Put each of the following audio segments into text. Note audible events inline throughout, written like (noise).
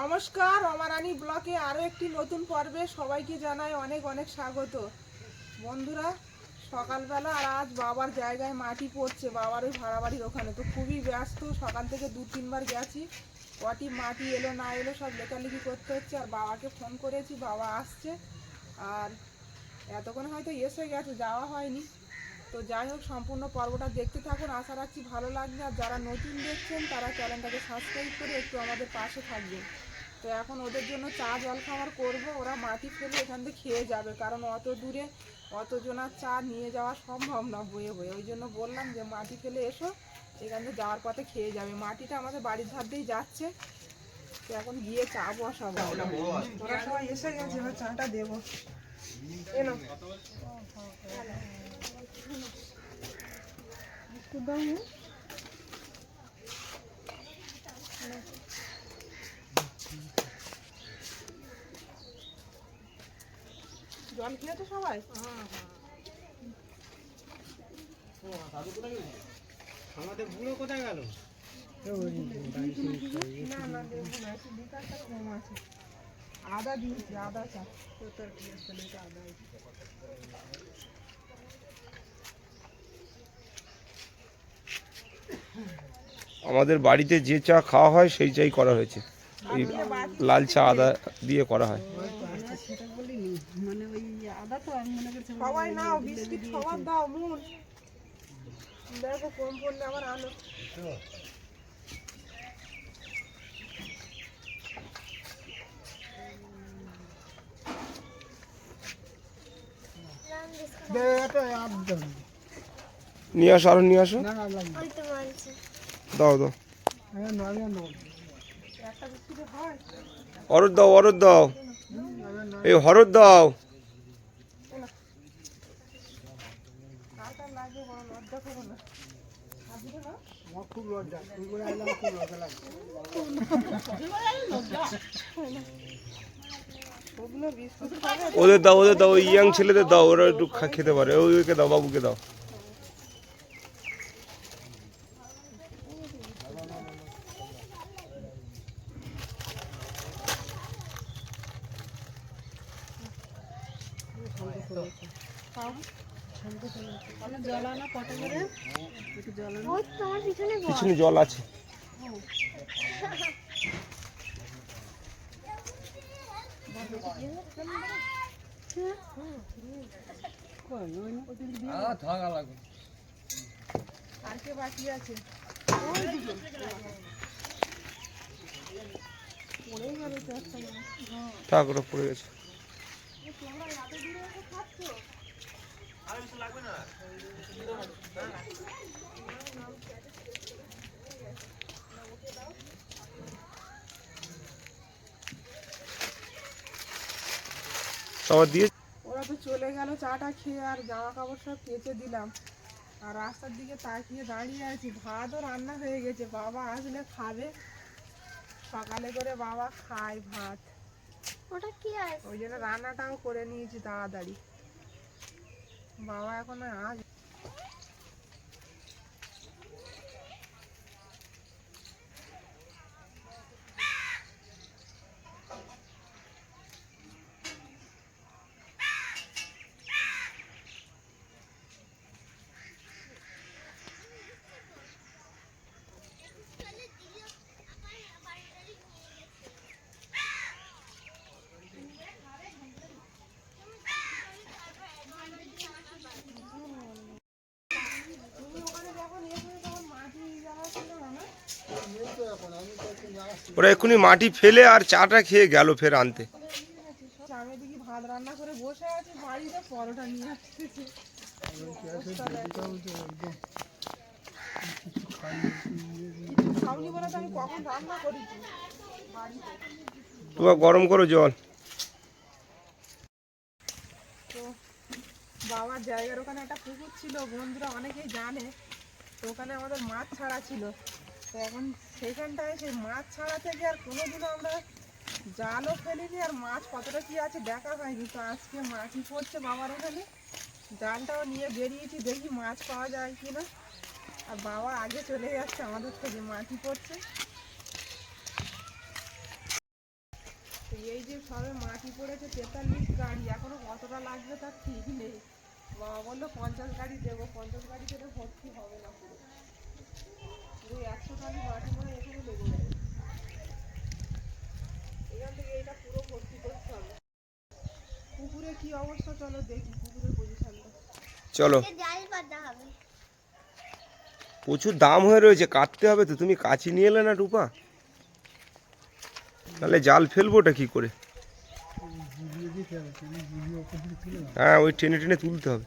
নমস্কার, অমারানি ব্লকে আরও একটি নতুন পর্বে সবাইকে জানাই অনেক অনেক স্বাগত। বন্ধুরা, সকালবেলা আর আজ বাবার জায়গায় মাটি পড়ছে, বাবার ওই ভাড়া বাড়ির ওখানে। তো খুবই ব্যস্ত, সকাল থেকে দু তিনবার গেছি, কটি মাটি এলো না এলো সব লেখালেখি করতে হচ্ছে, আর বাবাকে ফোন করেছি, বাবা আসছে, আর এতক্ষণ হয়তো এসে গেছে, যাওয়া হয়নি। তো যাই হোক, সম্পূর্ণ পর্বটা দেখতে থাকুন, আশা রাখছি ভালো লাগবে, আর যারা নতুন দেখছেন, তারা চ্যানেলটাকে সাবস্ক্রাইব করে একটু আমাদের পাশে থাকবেন। তো এখন ওদের জন্য চা, জল খাবার করব। ওরা মাটি ফেলে এখান থেকে খেয়ে যাবে, কারণ অত দূরে অত জনার চা নিয়ে যাওয়া সম্ভব না বয়ে বয়ে। ওই জন্য বললাম যে মাটি ফেলে এসো, এখান থেকে যাওয়ার পথে খেয়ে যাবে। মাটিটা আমাদের বাড়ির ধার দিয়েই যাচ্ছে। তো এখন গিয়ে চা বসাবো। ওরা সবাই এসে গেছে, এবার চাটা দেবো। এলো। জল খেয়েছো সবাই? আমাদের কোথায় গেল না না দেবো না একটু লিটারটা কম আছে আদা দিয়েছি আদা চা তোর আদা আমাদের বাড়িতে যে চা খাওয়া হয় সেই চাই করা হয়েছে। এই লাল চা আদা দিয়ে করা হয়। সবাই নাও বিস্কিট সবার দাও মুন। দেখো কম পড়লে আবার আলো নিয়ে আসো আরও নিয়ে আসো। দাও দাও। অরদ দাও অরদ দাও। এই হরদ দাও কার কার লাগবে বড় লজ্জা করো না আর দিলে না আমার ওদের দাও ওদের দাও ইয়াং ছেলেদের দাও, ওরা একটু খেতে পারে। ওই ওকে দাও, বাবুকে দাও। পিছনে জল আছে। কালকে বাকি আছে পড়েই গেল তো একটা মনে হয়। থাক ওটা পড়ে গেছে সবার দিয়ে ওরা তো চলে গেল চাটা খেয়ে আর জামা কাপড় সব কেচে দিলাম। আর রাস্তার দিকে তাকিয়ে দাঁড়িয়ে আছি ভাতও রান্না হয়ে গেছে বাবা আসলে খাবে। সকালে করে বাবা খায় ভাত। ওটা কি আছে ওই জন্য রান্নাটাও করে নিয়েছি তাড়াতাড়ি। বাবা এখন আজ তুমি ওখানে যখন এসে তখন মাটি যাওয়া ছিল না না ওরা এক্ষুনি মাটি ফেলে আর চাটা খেয়ে গেল ফের আনতে। ভাত রান্না করে বসে আছি বাড়িতে পরোটা নিয়ে আসতেছে তো আমি কখন রান্না করেছি বাড়িতে তোমার গরম করো জল। তো বাবার জায়গার ওখানে একটা পুকুর ছিল বন্ধুরা অনেকেই জানে তো ওখানে আমাদের মাছ ছাড়া ছিল। তো এখন সেখানটায় সেই মাছ ছাড়া থেকে আর কোনোদিনও আমরা জালও ফেলিনি, আর মাছ কতটা কি আছে দেখা হয়নি। তো আজকে মাছই পড়ছে বাবার ওখানে? জালটাও নিয়ে বেরিয়েছি, দেখি মাছ পাওয়া যায় কি না আর বাবা আগে চলে যাচ্ছে আমাদের থেকে মাটি পড়ছে এই যে সবে মাটি পড়েছে তেতাল্লিশ গাড়ি, এখনও কতটা লাগবে তার ঠিক নেই। বাবা বলল, পঞ্চাশ গাড়ি দেবো, পঞ্চাশ গাড়ি করে ভর্তি হবে না পুরো পুরো একশো গাড়ি মাটি পড়ে এখানে লেগে যাবে এখান থেকে এটা পুরো ভর্তি করতে হবে। পুকুরে কি অবস্থা? চলো দেখি পুকুরের পজিশনটা চলো। এ জাল পাতা হবে। প্রচুর দাম হয়ে রয়েছে কাটতে হবে তো। তুমি কাছি নিয়ে এলে না রূপা? তাহলে জাল ফেলবোটা কি করে। হ্যাঁ ওই টেনে টেনে তুলতে হবে।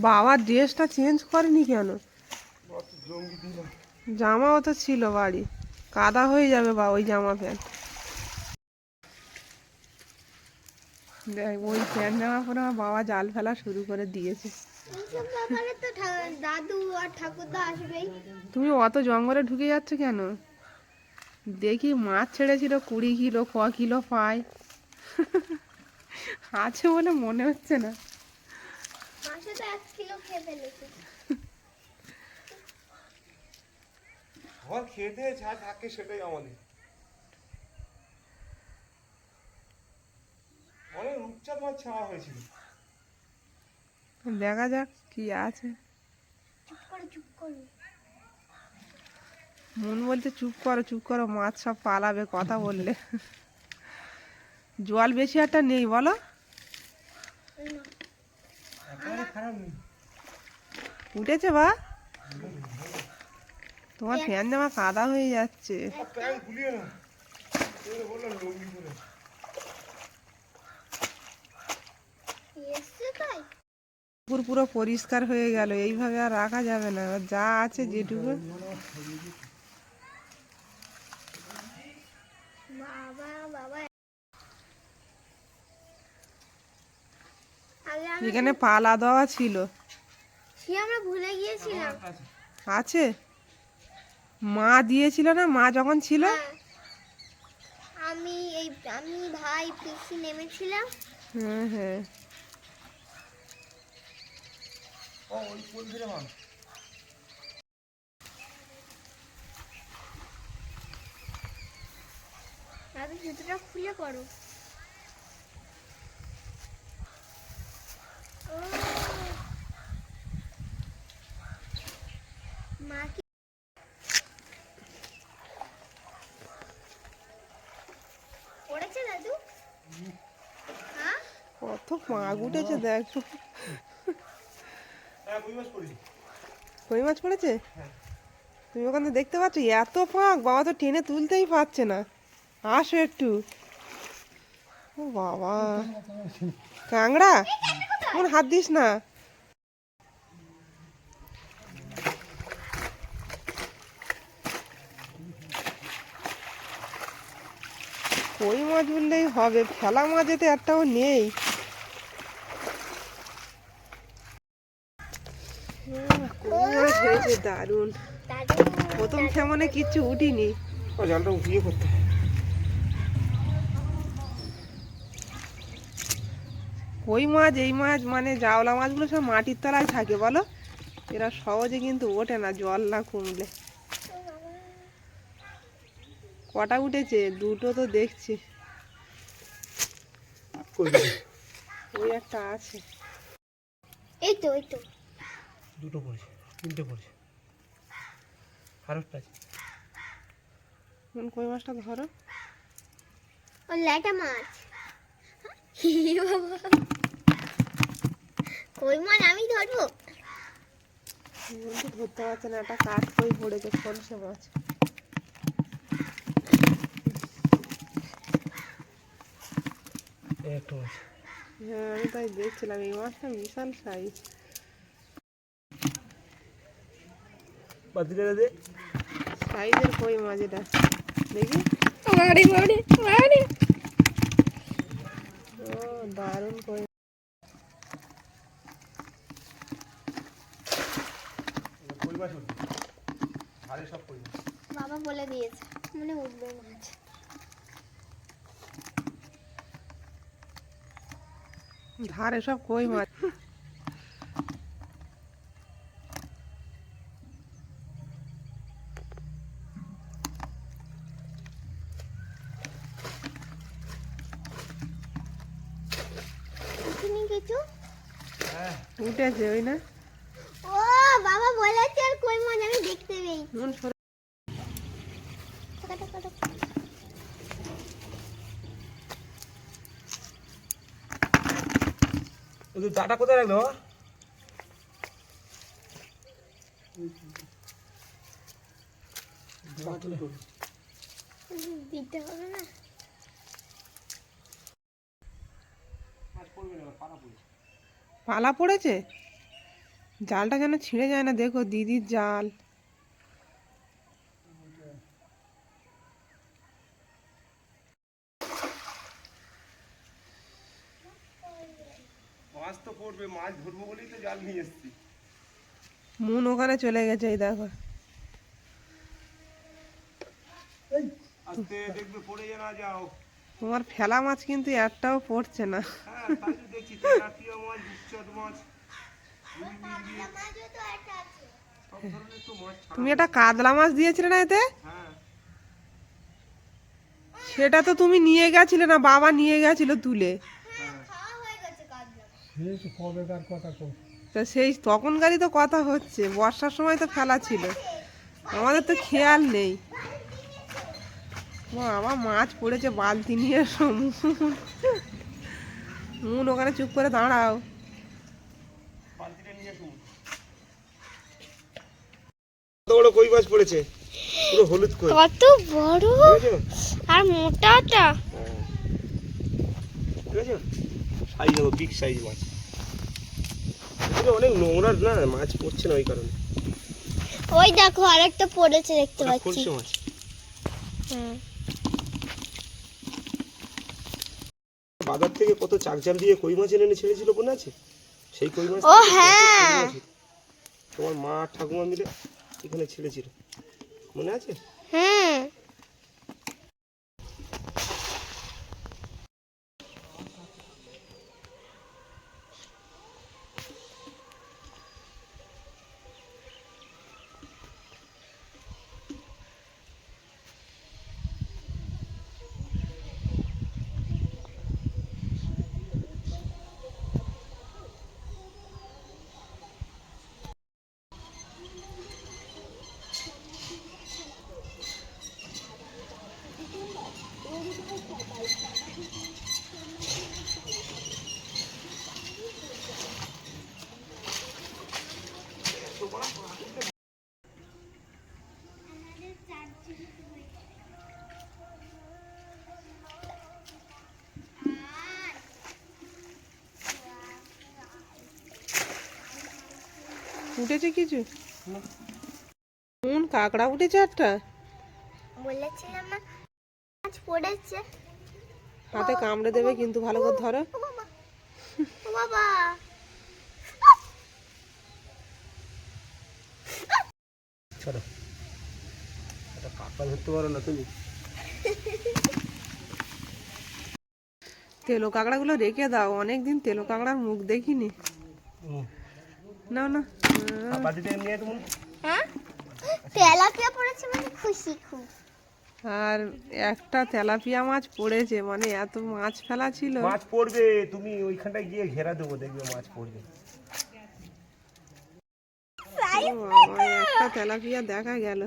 বাবার ড্রেসটা চেঞ্জ করেনি কেন? জামাও তো ছিল বাড়ি। কাদা হয়ে যাবে বা ওই জামা প্যান্ট। দেখ ওই প্যান্ট জামা পরে আমার বাবা জাল ফেলা শুরু করে দিয়েছে। দাদু আর ঠাকুরদা আসবেই। তুমি অত জঙ্গলে ঢুকে যাচ্ছ কেন? দেখি মাছ ছেড়েছিল কুড়ি কিলো ক কিলো পায়। (laughs) আছে বলে মনে হচ্ছে না। মাসে তো এক কিলো খেয়ে ফেলেছে। আমার খেতে যা থাকে সেটাই আমাদের। অনেক রূপচাঁদ মাছ ছাওয়া হয়েছিল। দেখা যাক কি আছে। চুপ করে চুপ করে। মন বলতে চুপ করো চুপ করো মাছ সব পালাবে কথা বললে। জল বেশি একটা নেই বলো ওই না। একেবারে খারাপ নেই উঠেছে বা? তোমার ফ্যান জামা কাদা হয়ে যাচ্ছে। পুকুর পুরো পরিষ্কার হয়ে গেল এইভাবে আর রাখা যাবে না। এবার যা আছে যেটুকু বাবা বাবা আগে আমরা এখানে পালা দেওয়া ছিল। সে আমরা ভুলে গিয়েছিলাম। আছে? মা দিয়েছিল না? মা যখন ছিল? হ্যাঁ। আমি এই আমি ভাই পিসি নেমেছিলাম। হ্যাঁ হ্যাঁ। ও ওই কোল ধরে মাছ দাদু জুতোটা খুলে করো ও। মা কি পড়েছে দাদু হ্যাঁ পাক উঠেছে দেখো। হ্যাঁ বুঝি মাছ পড়েছি। কই মাছ পড়েছে? তুমি ওখানে দেখতে পাচ্ছ এত ফাঁক বাবা তো টেনে তুলতেই পারছে না। আসো একটু। ও বাবা। কাংড়া কোন হাত দিস না। কই মাছ বললেই হবে ফেলা মাছ এতে একটাও নেই উম, কই দারুণ। প্রথম কেমনে কিচ্ছু উঠিনি। ও জালটা উঠিয়ে করতে কই মাছ এই মাছ মানে জাওলা মাছগুলো সব মাটির তলায় থাকে বলো? এরা সহজে কিন্তু ওঠে না জল না কমলে। কটা উঠেছে? দুটো তো দেখছি। ওই একটা আছে। এই তো এই তো। দুটো পড়েছে তিনটে পড়েছে। কোন কই মাছটা ধরো। ও ল্যাটা মাছ। কই মাছ আমি ধরবো? ধরতে পারছে না একটা কাঠ কই পড়েছে সরষে মাছ। এই একটা হ্যাঁ আমি তাই দেখছিলাম এই মাছটা বিশাল সাইজ বাদিটা দে। সাইজের কই মাছ এটা দেখি। মারে মারে মারে। ও দারুণ কই। কই মাছ উঠবে সব কই বাবা বলে দিয়েছে। মনে উঠবে মাছ ধারে সব কই মাছ তুমি কিছু উঠেছে ওই না ও বাবা বলেছে আর কই মাছ আমি দেখতে পেয়েছি মন সরে টাকা, টাকা, টাকা। দাটা কোথায় রাখল বাবা? দিতে হবে না। পালা পড়েছে? জালটা যেন ছিঁড়ে যায় না দেখো দিদির জাল মাছ তো পড়বে মাছ ধরবো বলেই তো জাল নিয়ে এসেছি মন ওখানে চলে গেছে এই দেখো। তোমার ফেলা মাছ কিন্তু একটাও পড়ছে না। হ্যাঁ তুমি একটা কাতলা মাছ দিয়েছিলে না এতে? হ্যাঁ। সেটা তো তুমি নিয়ে গেছিলে না বাবা নিয়ে গেছিল তুলে। খাওয়া হয়ে। সে তো কবেকার কথা তা সেই তখনকারই তো কথা হচ্ছে বর্ষার সময় তো ফেলা ছিল। আমাদের তো খেয়াল নেই। বাবা মাছ পড়েছে বালতি নিয়ে মুন ওখানে চুপ করে দাঁড়াও। বালতিটা নিয়ে আসুন কত বড় কই মাছ পড়েছে? পুরো হলুদ কই? কত বড়? আর মোটাটা? বুঝেছ? সাইজ দেখো বিগ সাইজ মাছ। অনেক নোংরা না মাছ পড়ছে না ওই কারণে। ওই দেখো আরেকটা পড়েছে দেখতে পাচ্ছি। মাছ। হুম। বাজার থেকে কত চাকজাল দিয়ে কই মাছ এনে এনে ছেড়েছিল মনে আছে? সেই কই মাছ ও হ্যাঁ। তোমার মা ঠাকুমা মিলে এখানে ছেড়েছিল। মনে আছে হুম উঠেছে কিছু কোন কাঁকড়া উঠেছে একটা? বলেছিলাম না মাছ পড়েছে। হাতে কামড়ে দেবে কিন্তু ভালো করে ধরো। ও বাবা চলো। এটা কাকা ধরতে পারো না তুমি? তেলো কাঁকড়াগুলো রেখে দাও অনেকদিন তেলো কাঁকড়ার মুখ দেখিনি। না না হ্যাঁ? তেলাপিয়া পড়েছে মানে খুশি খুব। আর একটা তেলাপিয়া মাছ পড়েছে মানে এত মাছ ফেলা ছিল। মাছ পড়বে তুমি ওইখানটায় গিয়ে ঘেরা দেবো দেখবে মাছ পড়বে। একটা তেলাপিয়া দেখা গেল।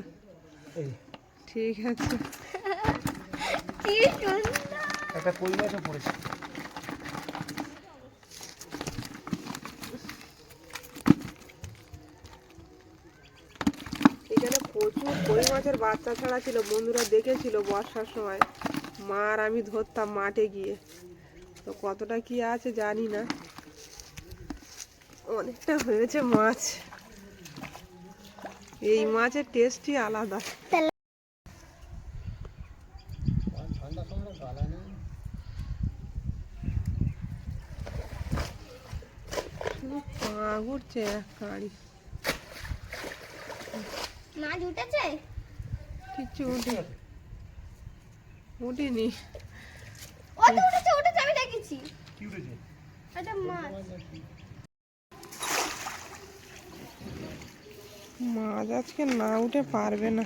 ঠিক আছে। একটা কই মাছও পড়েছে এখানে প্রচুর কই মাছের বাচ্চা ছাড়া ছিল, বন্ধুরা দেখেছিল বর্ষার সময়। মা আর আমি ধরতাম মাঠে গিয়ে। তো কতটা কি আছে জানি না। অনেকটা হয়েছে মাছ। এই মাছের টেস্টই আলাদা। ঘুরছে এক কাঁড়ি মাছ উঠেছে? কিচ্ছু উঠে। উঠিনি। ও তো উঠেছে? উঠেছে আমি দেখেছি। কি উঠেছে? এটা মাছ। মাছ আজকে না উঠে পারবে না।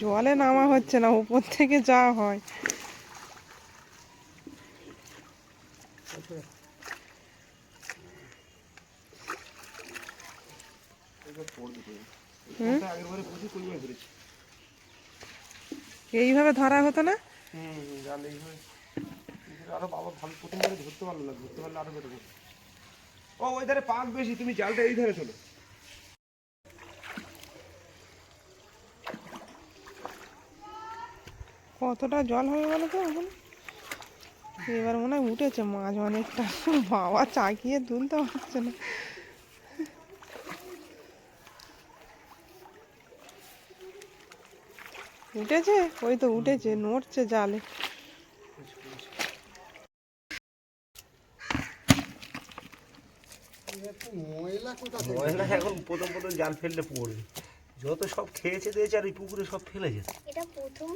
জলে নামা হচ্ছে না উপর থেকে যা হয় এবার পড়বে তো হুম? ওটা আগের বারে প্রচুর পরিমাণে ধরেছি এইভাবে ধরা হতো না? হুম জাল এইভাবে আরও বাবা ভালো ধরতে পারল না ধরতে পারলে আরও বেরোবো ও ওই ধারে পাক বেশি তুমি জালটা এই ধারে চলো কতটা জল হবে গেল তো এখন? এবার মনে হয় উঠেছে মাছ অনেকটা। বাবা চাকিয়ে তুলতে পারছে না। উঠেছে? ওই তো উঠেছে নড়ছে জালে। ময়লা ময়লা এখন প্রথম প্রথম জাল ফেললে পড়বে। যত সব খেয়েছে দিয়েছে আর এই পুকুরে সব ফেলেছে। এটা প্রথম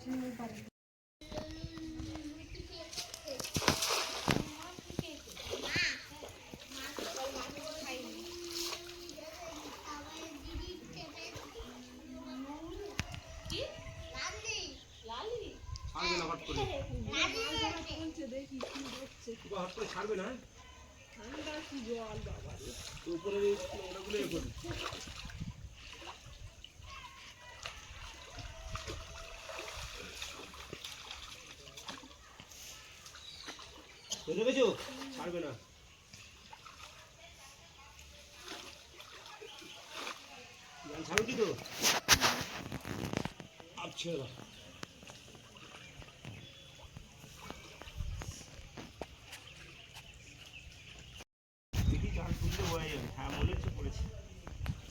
বার ছাড়বে না হট করে হট করে ছাড়বে না তো উপরে এই নোংরাগুলো এ করবে।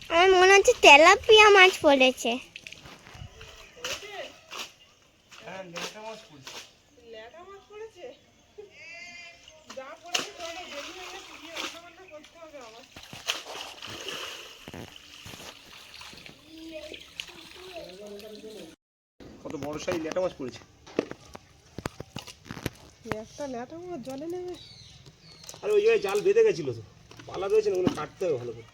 হ্যাঁ আমার মনে হচ্ছে তেলাপিয়া মাছ পড়েছে হ্যাঁ লেটা মাছ পড়েছে ল্যাটা মাছ পড়েছে যা পড়েছে চলো দেরি হয়ে গেছে গিয়ে রান্না বান্না করতে হবে আবার কত বড় সাইজ লেটা মাছ পড়েছে। একটা ল্যাটা মাছ জলে নেবে। আর ওই জায়গায় জাল বেঁধে গেছিল তো। পালা রয়েছে না ওগুলো কাটতে হবে ভালো করে।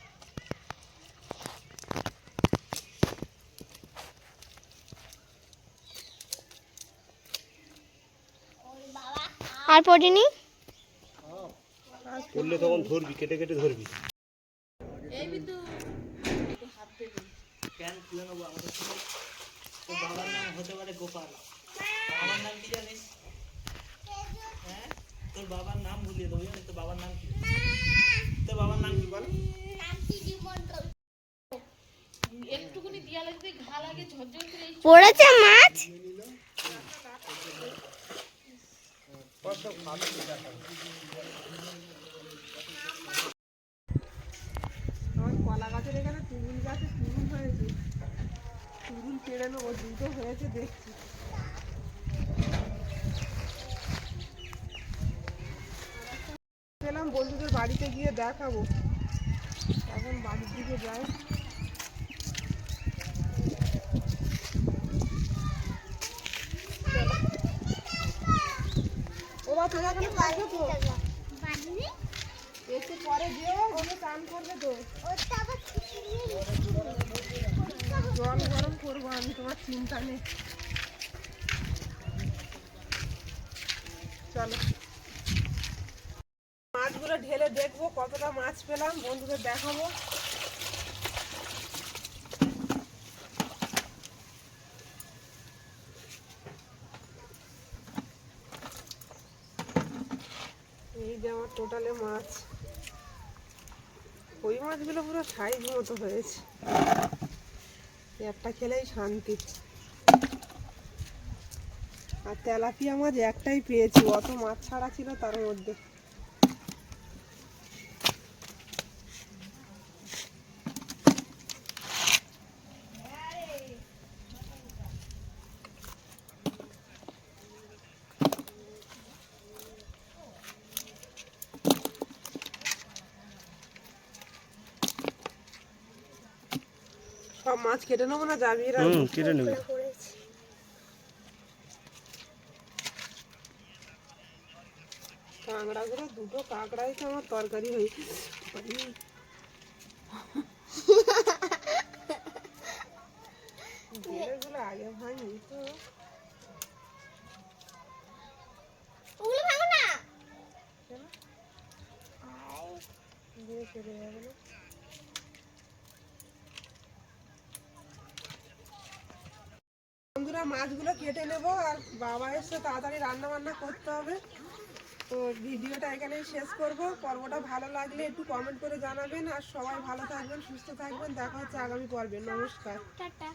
আর পড়িনি? করলে তখন ধরবি কেটে কেটে ধরবি কেন তুলে নেব আমাদের ছেলে তোর বাবার নাম হতে পারে গোপাল বাবার নাম কি জানিস হ্যাঁ তোর বাবার নাম ভুলিয়ে দেবো জানিস তোর বাবার নাম কি? তোর বাবার নাম কি বল? পড়েছে মাছ? কলা গাছের এখানে তুরুল গাছে তুরুল হয়েছে। তুরুল পেড়ে নেব দুটো হয়েছে দেখছি। পেলাম বন্ধুদের বাড়িতে গিয়ে দেখাবো। এখন বাড়ির দিকে যাই। ও বা তোরা এখানে থাকবে তো একটু পরে গিয়ে চান করবে তো। জল গরম করব আমি, তোমার চিন্তা নেই। চলো মাছগুলো মাছগুলো ঢেলে দেখব কতটা মাছ পেলাম বন্ধুদের দেখাবো। এই যে আমার টোটালে মাছ। ওই মাছগুলো পুরো সাইজ মতো হয়েছে। একটা খেলেই শান্তি। আর তেলাপিয়া মাছ একটাই পেয়েছি, অত মাছ ছাড়া ছিল তার মধ্যে। মাছ কেটে নেব না যাবি হুম কেটে নেবে। কাঁকড়াগুলো দুটো কাঁকড়াই তো আমার তরকারি হয়ে আগে ভাঙি তো। ওগুলো ভাঙো না। দিয়ে চলে যাবে না বন্ধুরা মাছগুলো কেটে নেব আর বাবা এসে তাড়াতাড়ি রান্না বান্না করতে হবে। তো ভিডিওটা এখানেই শেষ করব। পর্বটা ভালো লাগলে একটু কমেন্ট করে জানাবেন। আর সবাই ভালো থাকবেন, সুস্থ থাকবেন। দেখা হচ্ছে আগামী পর্বে। নমস্কার। টাটা।